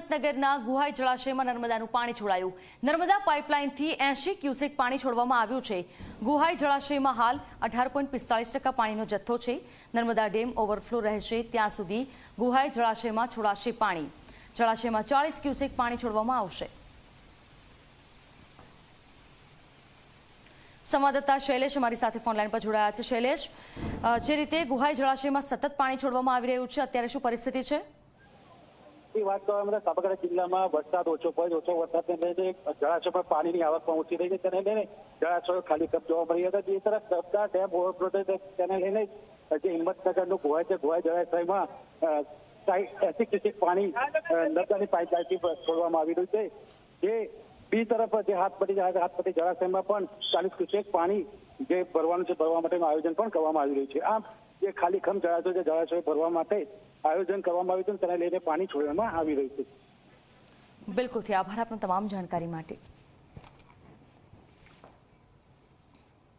હિંમતનગરના ગુહાઈ જળાશયમાં નર્મદાનું પાણી છોડાયું. નર્મદા પાઇપલાઇનથી એંશી ક્યુસેક પાણી છોડવામાં આવ્યું છે. ગુહાઈ જળાશયમાં હાલ અઢાર પોઈન્ટ પિસ્તાળીસ ટકા પાણીનો જથ્થો છે. નર્મદા ડેમ ઓવરફ્લો રહેશે ત્યાં સુધી ગુહાઈ જળાશયમાં છોડાશે પાણી. જળાશયમાં ચાળીસ ક્યુસેક પાણી છોડવામાં આવશે. સંવાદદાતા શૈલેષ અમારી સાથે ફોનલાઈન પર જોડાયા છે. શૈલેષ જે રીતે ગુહાઈ જળાશયમાં સતત પાણી છોડવામાં આવી રહ્યું છે, અત્યારે શું પરિસ્થિતિ છે? ની વાત કરવામાં આવે સાબરકાંઠા જિલ્લામાં વરસાદ ઓછો પડે, ઓછો વરસાદને લઈને જળાશયમાં પાણીની આવક પણ ઓછી થઈ છે. તેને લઈને જળાશયો ખાલી કપ જોવા મળી હતા જે તરફ સરદાર ડેમ ઓવરફ્લો તેને લઈને જે હિંમતનગરનું ગોવાય છે ગોવાય જળાશયમાં એસી ક્યુસેક પાણી નર્મદાની પાઇપલાઇનથી છોડવામાં આવી રહ્યું છે. જે બી તરફ જે હાથપટ્ટી હાથપટ્ટી જળાશયમાં પણ ચાલીસ ક્યુસેક પાણી જે ભરવાનું છે, ભરવા માટેનું આયોજન પણ કરવામાં આવી રહ્યું છે. આમ જે ખાલી ખમ જળાશયો છે, જળાશયો ભરવા માટે આયોજન કરવામાં આવ્યું હતું તેને લઈને પાણી છોડવામાં આવી રહ્યું છે. બિલકુલથી આભાર આપનો તમામ જાણકારી માટે.